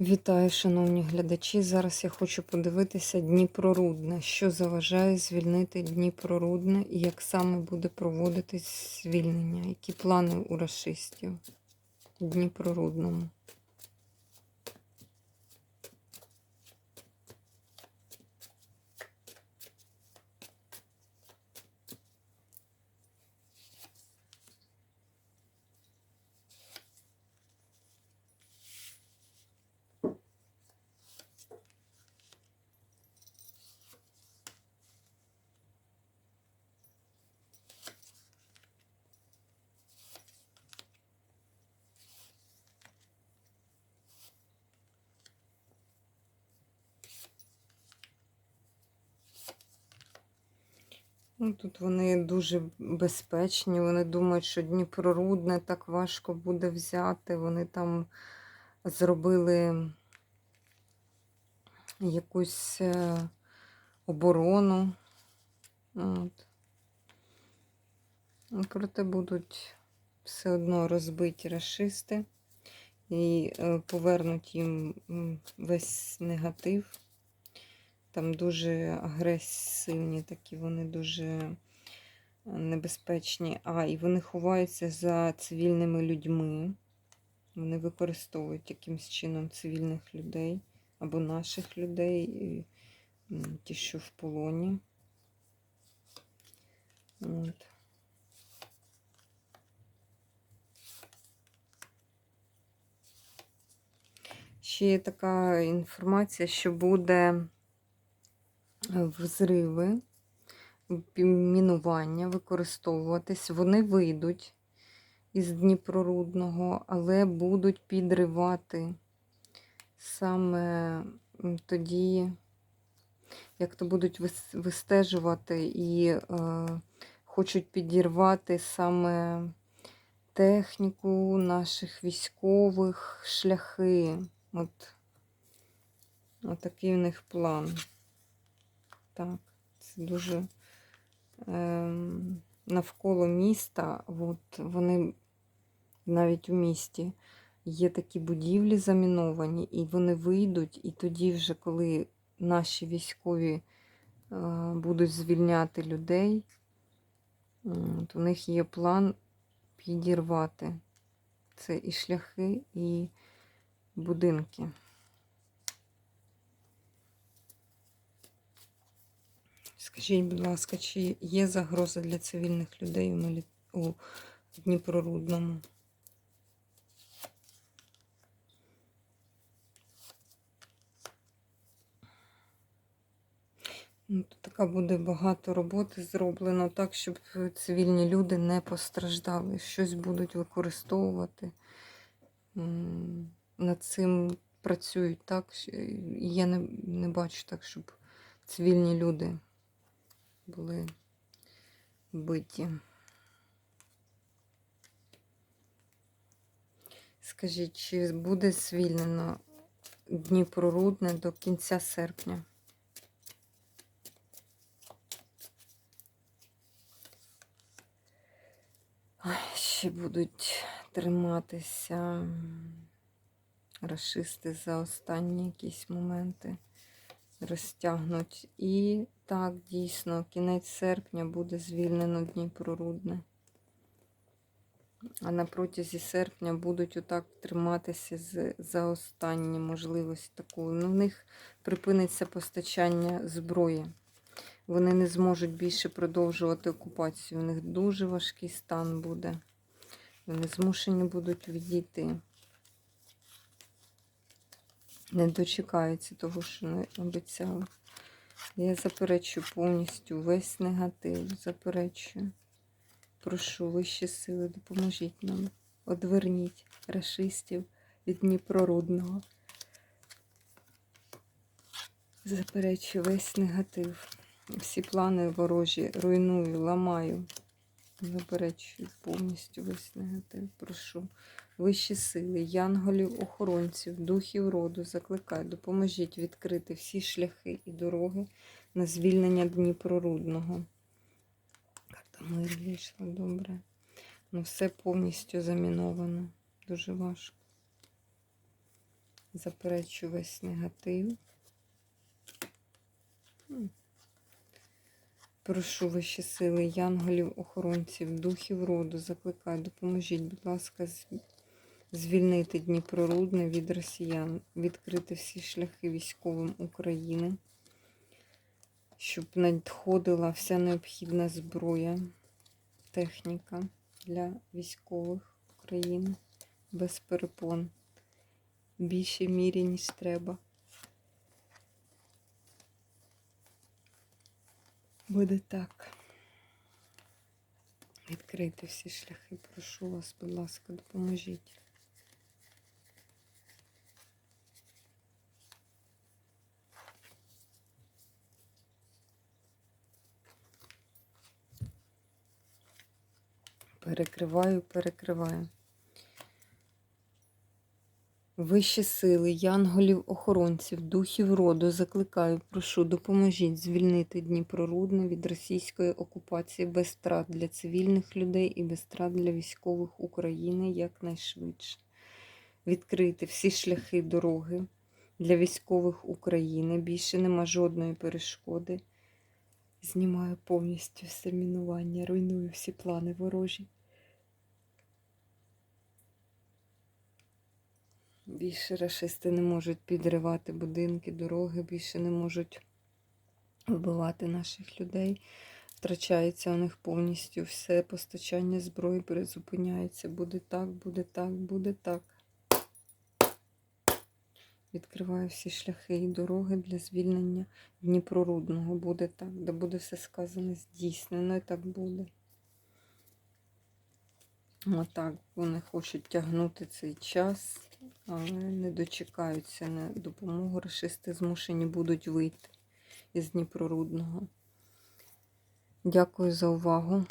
Вітаю, шановні глядачі. Зараз я хочу подивитися Дніпрорудне. Що заважає звільнити Дніпрорудне і як саме буде проводитись звільнення? Які плани у расистів Дніпрорудному? Ну, тут вони дуже безпечні. Вони думають, що Дніпрорудне так важко буде взяти. Вони там зробили якусь е, оборону. От. Ну, Проте будуть все одно розбиті расисти і е, повернуть їм весь негатив. Там дуже агресивні, такі вони дуже е, небезпечні. А, і вони ховаються за цивільними людьми. Вони використовують якимсь чином цивільних людей або наших людей, ті, що в полоні. От. Ще є така інформація, що буде взриви, мінування використовуватись. Вони вийдуть із Дніпрорудного, але будуть підривати саме тоді, як то будуть вистежувати і е, хочуть підірвати саме техніку наших військових, шляхи. От, от такий у них план. Так, це дуже ем, навколо міста, от вони навіть у місті є такі будівлі заміновані, і вони вийдуть, і тоді, вже коли наші військові е, будуть звільняти людей, от у них є план підірвати це і шляхи, і будинки. Скажіть, будь ласка, чи є загроза для цивільних людей у, Мелі... у Дніпрорудному? Ну, Тут така буде багато роботи зроблено так, щоб цивільні люди не постраждали. Щось будуть використовувати. Над цим працюють так. Я не, не бачу так, щоб цивільні люди були биті. Скажіть, чи буде звільнено Дніпрорудне до кінця серпня? Ще будуть триматися расисти за останні якісь моменти розтягнуть. І так, дійсно, кінець серпня буде звільнено Дніпрорудне. А на протязі серпня будуть отак триматися за останні можливості такої. Ну, в них припиниться постачання зброї. Вони не зможуть більше продовжувати окупацію. У них дуже важкий стан буде. Вони змушені будуть відійти. Не дочекаються того, що не обіцяли. Я заперечу повністю весь негатив. Заперечую. Прошу вищі сили, допоможіть нам. Одверніть расистів від Дніпрородного. Заперечую весь негатив. Всі плани ворожі руйную, ламаю. Заперечую повністю весь негатив. Прошу. Вищі сили, янголів, охоронців, духів роду, закликаю, допоможіть відкрити всі шляхи і дороги на звільнення Дніпрорудного. Карта мир вийшла, добре. Ну, все повністю заміновано. Дуже важко. Заперечу весь негатив. Прошу вищі сили, янголів, охоронців, духів роду, закликаю, допоможіть, будь ласка, звільнити Дніпро Рудне від росіян, відкрити всі шляхи військовим України, щоб надходила вся необхідна зброя, техніка для військових України без перепон. Більшій мірі, ніж треба. Буде так. Відкрийте всі шляхи, прошу вас, будь ласка, допоможіть. Перекриваю, перекриваю. Вищі сили, янголів, охоронців, духів роду закликаю, прошу, допоможіть звільнити Дніпро Рудне від російської окупації без втрат для цивільних людей і без втрат для військових України якнайшвидше. Відкрити всі шляхи дороги для військових України. Більше нема жодної перешкоди. Знімаю повністю все мінування, руйную всі плани ворожі. Більше рашисти не можуть підривати будинки, дороги, більше не можуть вбивати наших людей. Втрачається у них повністю все постачання зброї призупиняється. Буде так, буде так, буде так. Відкриваю всі шляхи і дороги для звільнення Дніпрорудного. Буде так, де буде все сказане здійснено, і так буде. Отак вони хочуть тягнути цей час, але не дочекаються на допомогу. Рашисти змушені будуть вийти із Дніпрорудного. Дякую за увагу.